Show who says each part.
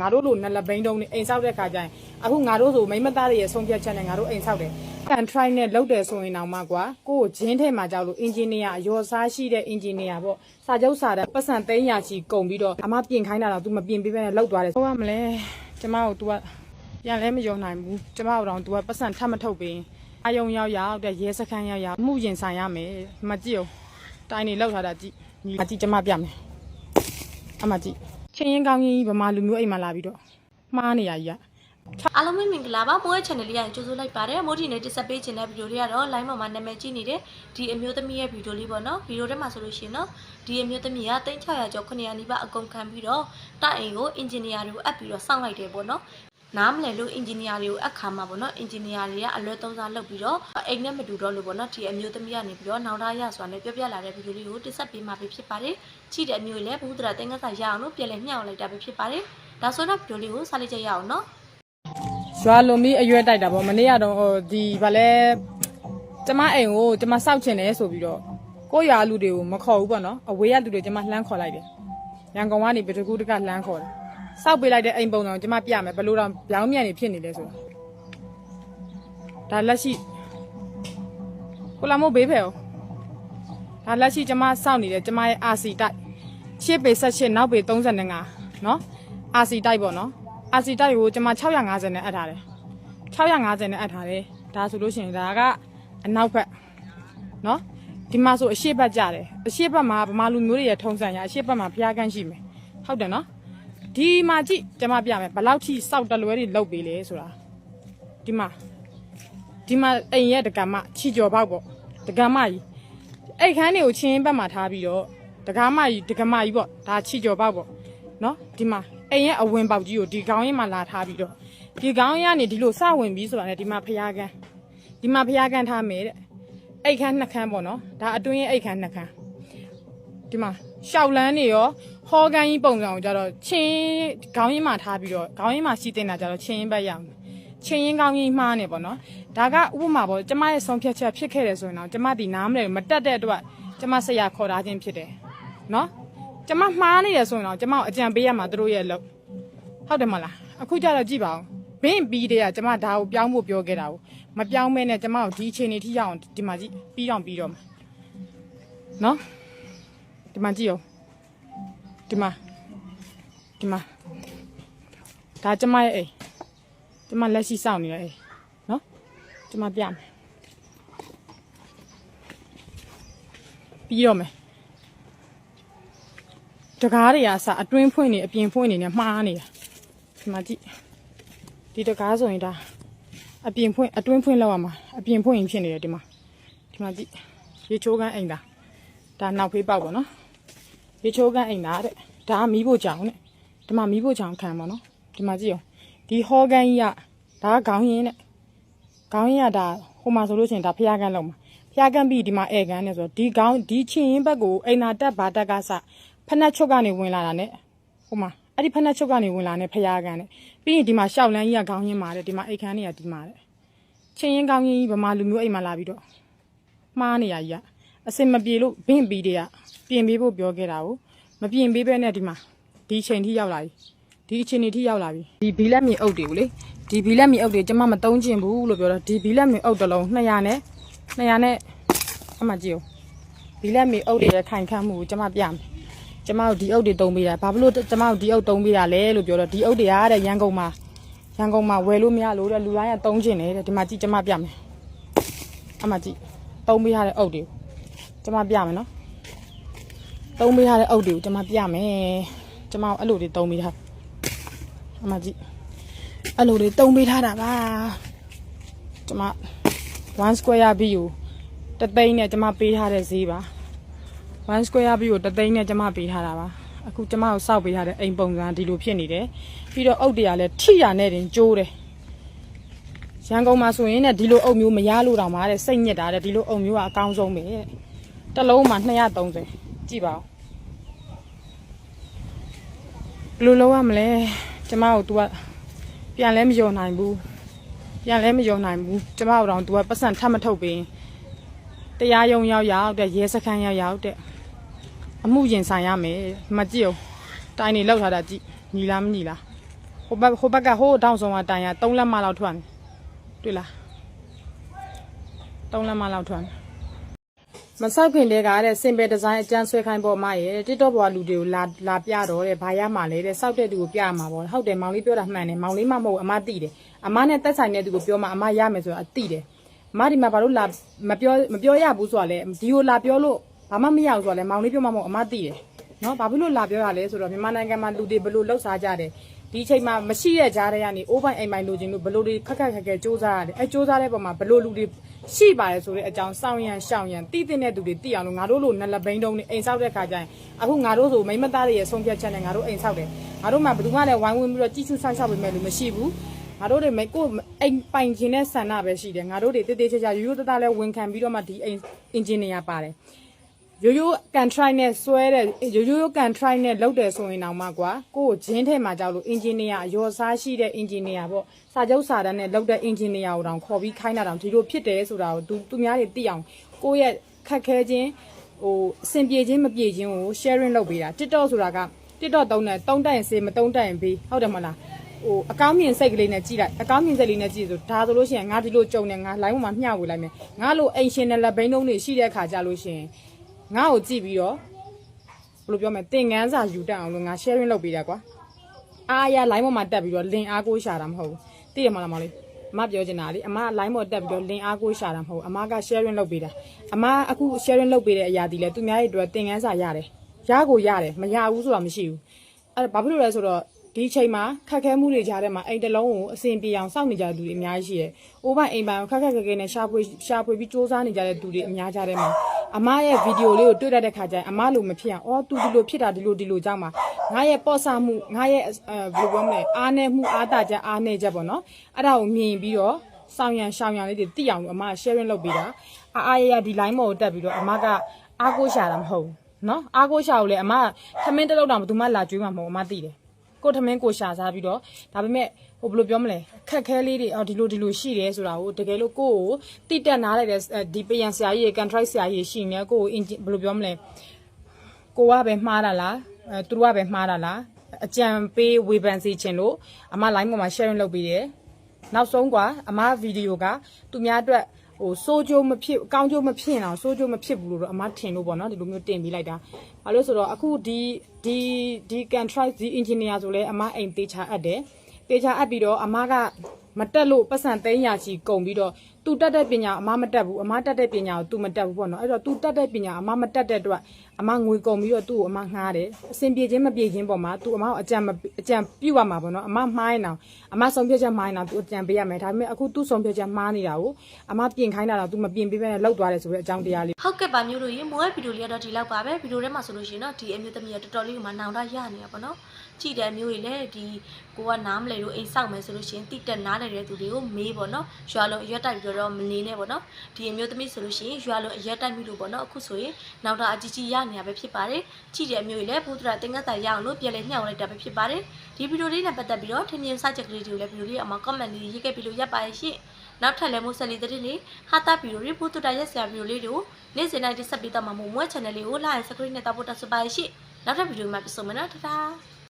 Speaker 1: ငါတို့လိုနက်လက်ဘိန်းတုံးနေအိမ်ဆောက်တဲ့ခါကျရင်အခုငါတို့ဆိုမိမသားတွေရဲ့ဆုံးဖြတ်ချက်နဲ့ငါတို့အိမ်ဆောက်တယ်ကန်ထရိုက်နဲ့လုပ်တယ်ဆိုရင်တော့မှကွာကိုကိုဂျင်းထဲမှာကြောက်လို့အင်ဂျင်နီယာအရောစားရှိတဲ့အင်ဂျင်နီယာပေါ့စာချုပ်စာတဲ့ပတ်စံသိန်းရာချီကုန်ပြီးတော့အမပြင်ခိုင်းတာတော့ तू မပြင်ပေးဘဲနဲ့လောက်သွားတယ်ဟုတ်ရမလဲကျမတို့ तू ကပြန်လဲမယုံနိုင်ဘူးကျမတို့တော့ तू ကပတ်စံထပ်မထုတ်ပေးအယုံရောက်ရောက်တဲ့ရဲစခန်းရောက်ရောက်မှုရင်ဆိုင်ရမယ်မကြည့်အောင်တိုင်းနေလောက်ထားတာကြည့်ညီမကြည့်ကျမပြမယ်အမကြည့် ချင်းရင်ကောင်းကြီးဗမာလူမျိုးအိမ်မှာလာပြီးတော့မှားနေရကြီးက
Speaker 2: အားလုံးပဲမင်္ဂလာပါမိုးရဲ့ channel လေးရရင်ကြိုဆိုလိုက်ပါတယ်မိုးဒီနဲ့တက်ဆက်ပေးခြင်းတဲ့ဗီဒီယိုလေးကတော့ line ပေါ်မှာနာမည်ကြီးနေတဲ့ဒီအမျိုးသမီးရဲ့ဗီဒီယိုလေးပေါ့နော်ဗီဒီယိုထဲမှာဆိုလို့ရှိရင်တော့ဒီအမျိုးသမီးက3600ကျော်900နီးပါးအကုန်ခံပြီးတော့တိုက်အိမ်ကိုအင်ဂျင်နီယာတွေကိုအပ်ပြီးတော့စောင့်လိုက်တယ်ပေါ့နော် နားမလည်လို့အင်ဂျင်နီယာတွေကိုအပ်ခါမှာပေါ့နော်အင်ဂျင်နီယာတွေကအလွဲသုံးစားလုပ်ပြီးတော့အိမ်နဲ့မတူတော့လို့ပေါ့နော်ဒီအမျိုးသမီးကနေပြီးတော့နောက်သားရစွာနဲ့ပြောပြလာတဲ့ဗီဒီယိုလေးကိုတက်ဆက်ပေးမှာပဲဖြစ်ပါတယ်ချီတဲ့အမျိုးလည်းဘုဒ္ဓရာတင်္ဂစာရအောင်လို့ပြန်လဲမျှောက်လိုက်တာပဲဖြစ်ပါတယ်ဒါဆိုတော့ဗီဒီယိုလေးကိုစားလိုက်ကြရအောင်နော်
Speaker 1: ရွာလုံပြီးအရွက်တိုက်တာပေါ့မနေ့ကတော့ဟိုဒီဗာလဲကျမအိမ်ကိုကျမစောက်ချင်တယ်ဆိုပြီးတော့ကိုယ့်ရွာလူတွေကိုမခေါ်ဘူးပေါ့နော်အဝေးကလူတွေကျမလှမ်းခေါ်လိုက်တယ်ရန်ကုန်ကနေပတကူတကလှမ်းခေါ်တယ် စောက်ပေးလိုက်တဲ့အိမ်ပုံတော်ကျမပြမယ်ဘယ်လိုတော့ပြောင်းမြန်နေဖြစ်နေလဲဆိုတာဒါလက်ရှိကိုလာမို့ဘေးဖယ်哦ဒါလက်ရှိကျမစောက်နေတယ်ကျမရဲ့ RC တိုက်ရှေ့ပေ78နောက်ပေ35နော် RC တိုက်ပေါ့နော် RC တိုက်ကိုကျမ650နဲ့အပ်ထားတယ်650နဲ့အပ်ထားတယ်ဒါဆိုလို့ရှိရင်ဒါကအနောက်ဘက်နော်ဒီမှာဆိုအရှိတ်ဘက်ကြတယ်အရှိတ်ဘက်မှာဗမာလူမျိုးတွေရဲ့ထုံစံရအရှိတ်ဘက်မှာဖျားကန်းရှိမယ်ဟုတ်တယ်နော် ဒီမှာကြည့်ကျမပြမယ်ဘယ်လောက်ထိစောက်တလွဲတွေလောက်ပေးလဲဆိုတာဒီမှာဒီမှာအိမ်ရဲ့တကမချီကျော်ပေါက်ပေါ့တကမကြီးအဲ့ခန်းတွေကိုချင်းဘက်မှာထားပြီးတော့တကမကြီးတကမကြီးပေါ့ဒါချီကျော်ပေါက်ပေါ့နော်ဒီမှာအိမ်ရဲ့အဝင်ပေါက်ကြီးကိုဒီကောင်းရင်မှာလာထားပြီးတော့ဒီကောင်းရင်ကနေဒီလိုစဝင်ပြီးဆိုတာနဲ့ဒီမှာဖျားကန်းဒီမှာဖျားကန်းထားမယ်တဲ့အိတ်ခန်းနှစ်ခန်းပေါ့နော်ဒါအတွင်းရဲ့အိတ်ခန်းနှစ်ခန်း ဒီမှာရှောက်လန်းနေရောဟောကန်ကြီးပုံစံကိုကြတော့ချင်းခေါင်းရင်းမှာထားပြီးတော့ခေါင်းရင်းမှာစီးတင်တာကြတော့ချင်းရင်းဘက်ရအောင်ချင်းရင်းကောင်းကြီးမှားနေပေါ့နော်ဒါကဥပမာပေါ့ကျမရဲ့ဆုံးဖြတ်ချက်ဖြစ်ခဲ့တယ်ဆိုရင်တော့ကျမဒီနားမလဲမတက်တဲ့အတွက်ကျမဆရာခေါ်ထားခြင်းဖြစ်တယ်နော်ကျမမှားနေတယ်ဆိုရင်တော့ကျမကိုအကြံပေးရမှာသူတို့ရဲ့လို့ဟုတ်တယ်မလားအခုကြတော့ကြည့်ပါဦးဘင်းပြီးတဲ့ကကျမဒါကိုပြောင်းဖို့ပြောခဲ့တာကိုမပြောင်းမဲနဲ့ကျမကိုဒီအချိန်နေထိရအောင်ဒီမှာကြည့်ပြီးတော့ပြီးတော့မှာနော် ဒီမှာကြည့်အောင်ဒီမှာဒီမှာဒါကျမရဲ့အိမ်ကျမလက်ရှိစောင့်နေတဲ့အိမ်နော်ကျမပြမယ်ပြီးတော့မယ်တကားတွေကစအတွင်းဖွင့်နေအပြင်ဖွင့်နေနဲ့မှားနေတာဒီမှာကြည့်ဒီတကားဆိုရင်ဒါအပြင်ဖွင့်အတွင်းဖွင့်လောက်ရမှာအပြင်ဖွင့်ရင်ဖြစ်နေတယ်ဒီမှာဒီမှာကြည့်ရေချိုးကန်းအိမ်ဒါ ဒါနောက်ဖေးပေါက်ပေါ့နော်ရေချိုးကန်းအိမ်သားတဲ့ဒါကမီးဖို့ကြောင်တဲ့ဒီမှာမီးဖို့ကြောင်ခံပါနော်ဒီမှာကြည့်အောင်ဒီဟောကန်းကြီးကဒါကခေါင်းရင်းတဲ့ခေါင်းရင်းကဒါဟိုမှာဆိုလို့ရှိရင်ဒါဖျားကန်းလုံးမှာဖျားကန်းပြီးဒီမှာအဲကန်းနဲ့ဆိုတော့ဒီခေါင်းဒီချင်းရင်းဘက်ကိုအိမ်နာတက်ဘာတက်ကစဖက်နှက်ချုပ်ကနေဝင်လာတာနဲ့ဟိုမှာအဲ့ဒီဖက်နှက်ချုပ်ကနေဝင်လာတဲ့ဖျားကန်းနဲ့ပြီးရင်ဒီမှာရှောက်လန်းကြီးကခေါင်းရင်းမှာတဲ့ဒီမှာအိတ်ခမ်းတွေကဒီမှာတဲ့ချင်းရင်းခေါင်းရင်းကြီးဗမာလူမျိုးအိမ်မှာလာပြီးတော့မှားနေရကြီးက အစင်မပြေလို့ဘင့်ပြီးတည်းကပြင်ပေးဖို့ပြောခဲ့တာကိုမပြင်ပေးဘဲနဲ့ဒီမှာဒီအချိန်ထိရောက်လာပြီဒီအချိန်ထိရောက်လာပြီဒီဘီလက်မြေအုပ်တွေကိုလေဒီဘီလက်မြေအုပ်တွေကျမမတုံးချင်ဘူးလို့ပြောတော့ဒီဘီလက်မြေအုပ်တစ်လုံး200နဲ့200နဲ့အမှကြည့်ဦးဘီလက်မြေအုပ်တွေရဲ့ခိုင်ခန့်မှုကိုကျမပြမယ်ကျမတို့ဒီအုပ်တွေတုံးပေးတာဘာဖြစ်လို့ကျမတို့ဒီအုပ်တုံးပေးတာလဲလို့ပြောတော့ဒီအုပ်တွေအားတဲ့ရန်ကုန်မှာရန်ကုန်မှာဝယ်လို့မရလို့တဲ့လူတိုင်းကတုံးချင်တယ်တဲ့ဒီမှာကြည့်ကျမပြမယ်အမှကြည့်တုံးပေးထားတဲ့အုပ်တွေကို ကျွန်မပြမယ်နော်တုံးပေးထားတဲ့အုပ်တွေကိုကျွန်မပြမယ်ကျွန်မအဲ့လိုတွေတုံးပေးထားအမကြီးအဲ့လိုတွေတုံးပေးထားတာပါကျွန်မ1 square B ကိုတသိန်းနဲ့ကျွန်မပေးထားတဲ့ဈေးပါ1 square B ကိုတသိန်းနဲ့ကျွန်မပေးထားတာပါအခုကျွန်မကိုစောက်ပေးထားတဲ့အိမ်ပုံစံဒီလိုဖြစ်နေတယ်ပြီးတော့အုပ်တွေကလည်းထိရနဲ့တင်ကျိုးတယ်ရန်ကုန်မှာဆိုရင်ねဒီလိုအုပ်မျိုးမရလို့တောင်ပါတဲ့စိတ်ညစ်တာတဲ့ဒီလိုအုပ်မျိုးကအကောင်းဆုံးပဲတဲ့ တစ်လုံးမှာ230ကြည့်ပါဦးဘယ်လိုလုပ်ရမလဲကျမတို့ तू ကပြန်လဲမယုံနိုင်ဘူးပြန်လဲမယုံနိုင်ဘူးကျမတို့တော့ तू ကပတ်စံထပ်မထုတ်ပေးတရားရုံရောက်ရောက်တဲ့ရဲစခန်းရောက်ရောက်တဲ့အမှုရင်ဆိုင်ရမယ်မကြည့်အောင်တိုင်းနေလောက်ထားတာကြည့်ညီလားမညီလားဟိုဘက်ဟိုဘက်ကဟိုတောင်ဆောင်ကတိုင်ရ3လက်မလောက်ထွက်နေတွေ့လား3လက်မလောက်ထွက်နေ မဆောက်ခင်တည်းကတဲ့စင်ပယ်ဒီဇိုင်းအကျန်းဆွဲခိုင်းပေါ်မှာရဲ့ TikTok ပေါ်ကလူတွေကိုလာလာပြတော့တဲ့ဘာရမှာလဲတဲ့စောက်တဲ့သူကိုပြမှာပေါ့ဟုတ်တယ်မောင်လေးပြောတာမှန်တယ်မောင်လေးမမဟုတ်ဘူးအမသိတယ်အမနဲ့တက်ဆိုင်တဲ့သူကိုပြောမှအမရမယ်ဆိုတာအသိတယ်အမဒီမှာဘာလို့လာမပြောမပြောရဘူးဆိုတာလဲဒီကိုလာပြောလို့ဘာမှမရဘူးဆိုတာလဲမောင်လေးပြောမှမဟုတ်အမသိတယ်နော်ဘာဖြစ်လို့လာပြောရလဲဆိုတော့မြန်မာနိုင်ငံမှာလူတွေဘယ်လိုလှုပ်ရှားကြတယ် ဒီအချိန်မှာမရှိတဲ့ကြားတွေကနေအိုးပိုင်အိမ်ပိုင်လိုချင်လို့ဘယ်လိုတွေခက်ခက်ခက်ခဲစူးစမ်းရတယ်အဲစူးစမ်းတဲ့ပုံမှာဘယ်လိုလူတွေရှိပါတယ်ဆိုတဲ့အကြောင်းစောင့်ရန်ရှောင်ရန်တိတိတဲ့သူတွေသိအောင်လို့ငါတို့လိုနလဘိန်းတုံးနေအိမ်ဆောက်တဲ့ခါကျရင်အခုငါတို့ဆိုမိမသားတွေရဲ့ဆုံးဖြတ်ချက်နဲ့ငါတို့အိမ်ဆောက်တယ်ငါတို့မှဘယ်သူမှလည်းဝိုင်းဝန်းပြီးတော့ကြည့်ရှုဆောက်ရှောက်ပေးမယ်လို့မရှိဘူးငါတို့တွေမကိုယ်အိမ်ပိုင်ခြင်းနဲ့ဆန္ဒပဲရှိတယ်ငါတို့တွေတေးသေးချာချာရိုးရိုးသားသားလဲဝန်ခံပြီးတော့မှဒီအိမ်အင်ဂျင်နီယာပါတယ် ရိုးရိုးကန်ထရိုက်နဲ့ဆွဲတဲ့ရိုးရိုးကန်ထရိုက်နဲ့လုပ်တယ်ဆိုရင်တောင်မှကွာကိုကိုဂျင်းထဲမှာကြောက်လို့အင်ဂျင်နီယာအရောစားရှိတဲ့အင်ဂျင်နီယာပေါ့စာချုပ်စာတမ်းနဲ့လုပ်တဲ့အင်ဂျင်နီယာကိုတောင်ခေါ်ပြီးခိုင်းတာတောင်ဒီလိုဖြစ်တယ်ဆိုတာကိုသူသူများတွေသိအောင်ကိုယ့်ရဲ့ခက်ခဲခြင်းဟိုအဆင်ပြေခြင်းမပြေခြင်းကို sharing လုပ်ပေးတာ TikTok ဆိုတာက TikTok တုံးတယ်တုံးတိုင်စေမတုံးတိုင်ပေးဟုတ်တယ်မလားဟိုအကောင်းမြင်စိတ်ကလေးနဲ့ကြည့်လိုက်အကောင်းမြင်စိတ်လေးနဲ့ကြည့်ဆိုဒါဆိုလို့ရှိရင်ငါဒီလိုကြုံနေငါ line ပေါ်မှာမျှဝေလိုက်မယ်ငါလိုအိမ်ရှင်နဲ့လက်ဘိန်းတုံးတွေရှိတဲ့အခါကြလို့ရှိရင် ငါ့ကိုကြည့်ပြီးတော့ဘယ်လိုပြောမလဲသင်ငန်းစာယူတတ်အောင်လို့ငါ sharing လုပ်ပေးတာကွာအားရ line ပေါ်မှာတက်ပြီးတော့လင်အားကိုရှာတာမဟုတ်ဘူးသိတယ်မလားမလေးအမပြောချင်တာလေအမ line ပေါ်တက်ပြီးတော့လင်အားကိုရှာတာမဟုတ်ဘူးအမက sharing လုပ်ပေးတာအမအခု sharing လုပ်ပေးတဲ့အရာဒီလေသူများရဲ့အတွက်သင်ငန်းစာရတယ်ရကိုရတယ်မရဘူးဆိုတာမရှိဘူးအဲ့ဒါဘာဖြစ်လို့လဲဆိုတော့ ဒီအချိန်မှာခက်ခဲမှုတွေကြားထဲမှာအိမ်တစ်လုံးကိုအဆင်ပြေအောင်စောင့်နေကြတဲ့လူတွေအများကြီးရှိတယ်။အိုးပိုင်အိမ်ပိုင်ကိုခက်ခက်ခဲခဲနဲ့ရှာဖွေရှာဖွေပြီးစူးစမ်းနေကြတဲ့လူတွေအများကြားထဲမှာအမရဲ့ဗီဒီယိုလေးကိုတွေ့တတ်တဲ့ခါကျရင်အမလိုမဖြစ်အောင်အော်သူဒီလိုဖြစ်တာဒီလိုဒီလိုကြောင့်မှာငါရဲ့ပေါ့ဆမှုငါရဲ့အဲဘယ်လိုပြောမလဲအားနေမှုအားတာချက်အားနေချက်ပေါ့နော်အဲ့ဒါကိုမြင်ပြီးတော့ဆောင်ရန်ရှောင်ရန်လေးတွေသိအောင်လို့အမ sharing လုပ်ပေးတာအားအားရရဒီ line ပေါ်ကိုတက်ပြီးတော့အမကအားကိုးရှာတာမဟုတ်ဘူးနော်အားကိုးရှာကိုလေအမခမင်းတစ်လုံးတောင်ဘယ်သူမှလာကြွေးမှာမဟုတ်အမသိတယ် ကိုထမင်းကိုရှာစားပြီးတော့ဒါပေမဲ့ဟိုဘယ်လိုပြောမလဲခက်ခဲလေးတွေအော်ဒီလိုဒီလိုရှိတယ်ဆိုတာကိုတကယ်လို့ကိုယ့်ကိုတိတက်နားလိုက်တဲ့ဒီပယံဆရာကြီးရေကန်ထရိုက်ဆရာကြီးရှိနေကိုယ့်ကိုဘယ်လိုပြောမလဲကိုကပဲမှားတာလားအဲသူတို့ကပဲမှားတာလားအကြံပေးဝေဖန်စီခြင်းလို့အမ line ပေါ်မှာ sharing လုပ်ပေးတယ်နောက်ဆုံးကွာအမဗီဒီယိုကသူများအတွက် ဟိုစိုးကြိုးမဖြစ်ကောင်းကြိုးမဖြစ်အောင်စိုးကြိုးမဖြစ်ဘူးလို့တော့အမထင်လို့ပေါ့နော်ဒီလိုမျိုးတင်ပေးလိုက်တာဘာလို့ဆိုတော့အခုဒီဒီဒီ contract ဒီ engineer ဆိုလဲအမအိမ်တေချာအပ်တယ်တေချာအပ်ပြီးတော့အမကမတက်လို့ပတ်စံသိန်းရာချီကုန်ပြီးတော့သူတက်တဲ့ပညာအမမတက်ဘူးအမတက်တဲ့ပညာကို तू မတက်ဘူးပေါ့နော်အဲ့တော့ तू တက်တဲ့ပညာအမမတက်တဲ့အတွက်အမငွေကုန်ပြီးတော့သူ့ကိုအမငှားတယ်အဆင်ပြေခြင်းမပြေခြင်းပေါ်မှာ तू အမကိုအကြံမအကြံပြုတ်ရမှာပေါ့နော်အမမှားရင်တော့အမဆုံးဖြတ်ချက်မှားရင်တော့ तू အကြံပေးရမယ်ဒါပေမဲ့အခု तू ဆုံးဖြတ်ချက်မှားနေတာကိုအမပြင်ခိုင်းတာတော့ तू မပြင်ပေးဘဲနဲ့လောက်သွားတယ်ဆိုတဲ့အကြောင်းတရားလေး
Speaker 2: ဟုတ်ကဲ့ပါမျိုးတို့ရေမိုးရဲ့ဗီဒီယိုလေးကတော့ဒီလောက်ပါပဲဗီဒီယိုထဲမှာဆိုလို့ရှိရင်တော့ဒီအမျိုးသမီးကတော်တော်လေးကိုမှနောင်တရနေတာပေါ့နော်ကြည့်တဲ့အမျိုးကြီးလည်းဒီကိုကနားမလဲလို့အိမ်ဆောက်မယ်ဆိုလို့ရှိရင်တိတက်နားလဲတဲ့သူတွေကိုမေးပေါ့နော်ရွာလုံးအရက်တိုက်ပြီး ီးတော့မနေနဲ့ပေါ့နော်ဒီအမျိုးသမီးဆိုလို့ရှိရင်ရွာလုံးအရက်တိုက်ပြီလို့ပေါ့နော်အခုဆိုရင်နောင်တအကြီးကြီးရနေတာပဲဖြစ်ပါတယ်ကြည့်တဲ့အမျိုးကြီးလည်းဘုဒ္ဓရာတင်္ဂတ်တာရအောင်လို့ပြန်လဲညှောက်လိုက်တာပဲဖြစ်ပါတယ်ဒီဗီဒီယိုလေးနဲ့ပတ်သက်ပြီးတော့ထင်မြင်စချက်ကလေးတွေကိုလည်းဗီဒီယိုလေးအမှာ comment လေးရေးခဲ့ပြီးလို့ရပါရဲ့ရှင့်နောက်ထပ်လည်းမိုးဆက်လီတဲ့တင်လေးဟာတာဗီဒီယိုလေးဘုဒ္ဓရာရက်ဆရာဗီဒီယိုလေးတွေကိုနေ့စဉ်တိုင်းတိဆက်ပေးတော့မှာမို့မွေး channel လေးကို like subscribe နဲ့တောက်ဖို့တက်စပါရဲ့ရှင့်နောက်ထပ်ဗီဒီယိုမှာပြန်ဆုံမယ်နော်ထတာ